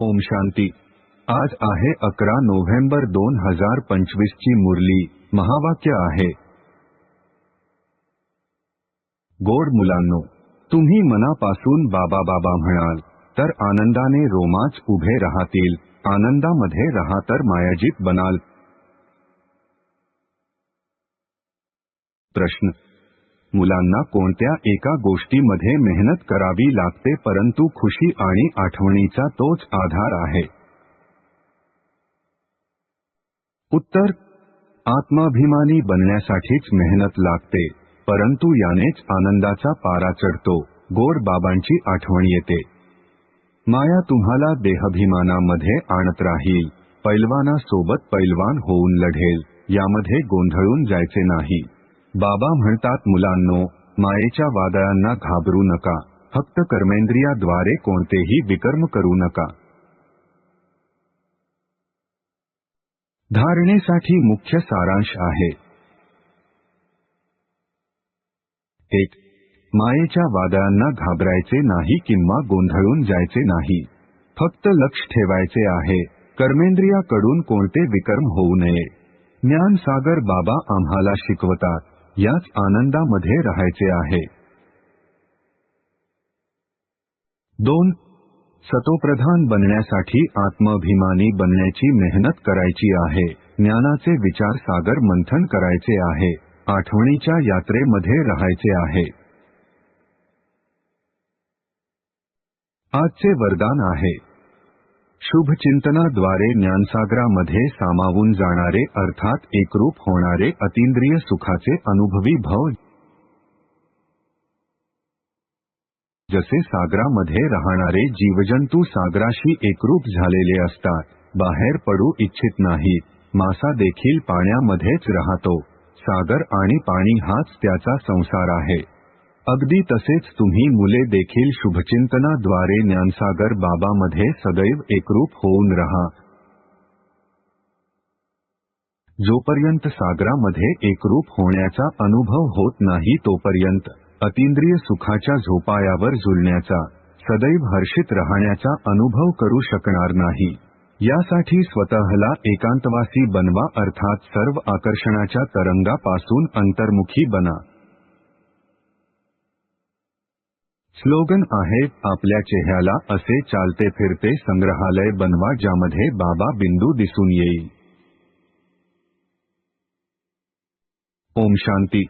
ओम शांती. आज आहे अकरा नोव्हेंबर दोन हजार पंचवीस ची मुरली. महावाक्य आहे. गोड मुलांनो तुम्ही मनापासून बाबा बाबा म्हणाल तर आनंदाने रोमाच उभे राहतील. आनंदामध्ये राहा तर मायाजीत बनाल. प्रश्न मुलांना कोणत्या एका गोष्टीमध्ये मेहनत करावी लागते परंतु खुशी आणि आठवणीचा तोच आधार आहे? उत्तर आत्माभिमानी बनण्यासाठीच मेहनत लागते परंतु यानेच आनंदाचा पारा चढतो गोड बाबांची आठवण येते. माया तुम्हाला देहभिमानामध्ये आणत राहील पैलवानासोबत पैलवान होऊन लढेल यामध्ये गोंधळून जायचे नाही. बाबा म्हणतात मुलांनो मायेच्या वादळांना घाबरू नका. फक्त कर्मेंद्रियाद्वारे कोणतेही विकर्म करू नका. धारणेसाठी मुख्य सारांश आहे. एक मायेच्या वादळांना घाबरायचे नाही किंवा गोंधळून जायचे नाही. फक्त लक्ष ठेवायचे आहे कर्मेंद्रियाकडून कोणते विकर्म होऊ नये. ज्ञानसागर बाबा आम्हाला शिकवतात याच आनंदामध्ये राहायचे आहे. दोन सतोप्रधान बनण्यासाठी आत्माभिमानी बनण्याची मेहनत करायची आहे. ज्ञानाचे विचार सागर मंथन करायचे आहे. आठवणीच्या यात्रेमध्ये राहायचे आहे. आजचे वरदान आहे. शुभचिंतनाद्वारे ज्ञानसागरामध्ये सामावून जाणारे अर्थात एकरूप होणारे अतिंद्रिय सुखाचे अनुभवी भव. जसे सागरामध्ये राहणारे जीवजंतू सागराशी एकरूप झालेले असतात बाहेर पडू इच्छित नाही मासा देखील पाण्यामध्येच राहतो. सागर आणि पाणी हाच त्याचा संसार आहे. अगदी तसेच तुम्ही मुले देखील शुभचिंतनाद्वारे ज्ञानसागर बाबामध्ये सदैव एकरूप होऊन रहा. जोपर्यंत सागरामध्ये एकरूप होण्याचा अनुभव होत नाही तोपर्यंत अतिंद्रिय सुखाच्या झोपायावर झुलण्याचा सदैव हर्षित राहण्याचा अनुभव करू शकणार नाही. यासाठी स्वतःला एकांतवासी बनवा अर्थात सर्व आकर्षणाच्या तरंगापासून अंतर्मुखी बना. स्लोगन आहे आपल्या चेहऱ्याला असे चालते फिरते संग्रहालय बनवा ज्यामध्ये बाबा बिंदू दिसून येईल. ओम शांती.